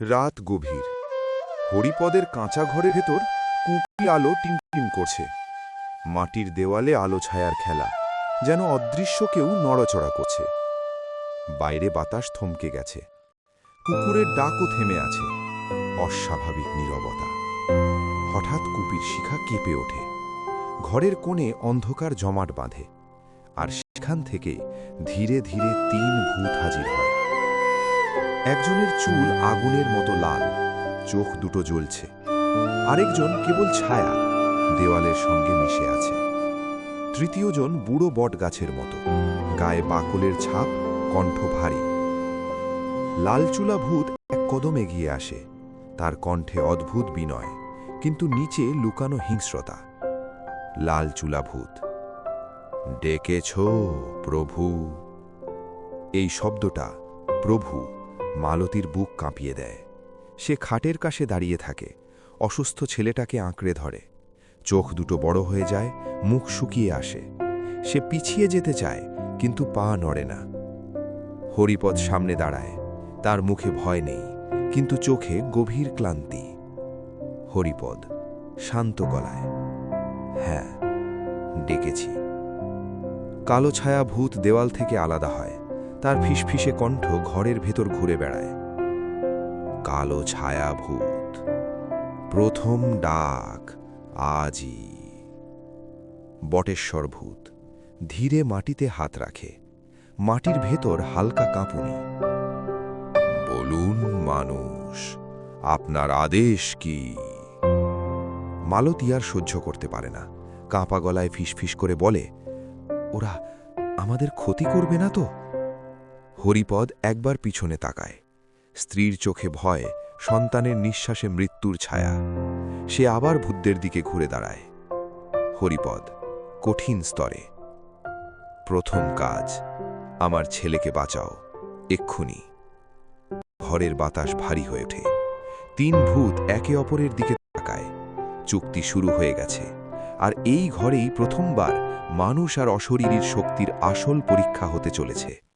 রাত গভীর। হরিপদের কাঁচা ঘরের ভেতর কুঁকি আলো টিনটিন করছে। মাটির দেওয়ালে আলো ছায়ার খেলা, যেন অদৃশ্য কেউ নড়াচড়া করছে। বাইরে বাতাস থমকে গেছে। কুকুরের ডাকও থেমে আছে। অস্বাভাবিক নীরবতা। হঠাৎ কুপির শিখা কেঁপে ওঠে। ঘরের কোণে অন্ধকার জমাট বাঁধে। আর সেখান থেকে ধীরে ধীরে তিন ভূত হাজির হয়। একজনের চুল আগুনের মতো লাল, চোখ দুটো জ্বলছে। আরেকজন কেবল ছায়া, দেওয়ালের সঙ্গে মিশে আছে। তৃতীয়জন বুড়ো বট গাছের মতো, গায়ে বাকলের ছাপ, কণ্ঠ ভারী। লালচুলা ভূত এক কদম এগিয়ে আসে, তার কণ্ঠে অদ্ভুত বিনয়, কিন্তু নিচে লুকানো হিংস্রতা। লালচুলা ভূত, ডেকেছ প্রভু? এই শব্দটা প্রভু মালতীর বুক কাঁপিয়ে দেয়। সে খাটের কাছে দাঁড়িয়ে থাকে। অসুস্থ ছেলেটাকে আঁকড়ে ধরে। চোখ দুটো বড় হয়ে যায়, মুখ শুকিয়ে আসে। সে পিছিয়ে যেতে চায়, কিন্তু পা নড়ে না। হরিপদ সামনে দাঁড়ায়। তার মুখে ভয় নেই, কিন্তু চোখে গভীর ক্লান্তি। হরিপদ, শান্ত গলায়। হ্যাঁ ডেকেছি। কালো ছায়া ভূত দেওয়াল থেকে আলাদা হয়। তার ফিসফিসে কণ্ঠ ঘরের ভেতর ঘুরে বেড়ায়। কালো ছায়া ভূত প্রথম ডাক আজই। বটেশ্বর ভূত ধীরে মাটিতে হাত রাখে। মাটির ভেতর হালকা কাঁপুনি। বলুন মানুষ, আপনার আদেশ কি? মালতী আর সহ্য করতে পারে না। কাঁপা গলায় ফিসফিস করে বলে, ওরা আমাদের ক্ষতি করবে না তো? হরিপদ একবার পিছনে তাকায়। স্ত্রীর চোখে ভয় সন্তানের নিঃশ্বাসে মৃত্যুর ছায়া। সে আবার ভূতদের দিকে ঘুরে দাঁড়ায়। হরিপদ, কঠিন স্তরে। প্রথম কাজ, আমার ছেলেকে বাঁচাও, এক্ষুনি। ঘরের বাতাস ভারী হয়ে ওঠে। তিন ভূত একে অপরের দিকে তাকায়। চুক্তি শুরু হয়ে গেছে। আর এই ঘরেই প্রথমবার মানুষ আর অশরীরীর শক্তির আসল পরীক্ষা হতে চলেছে।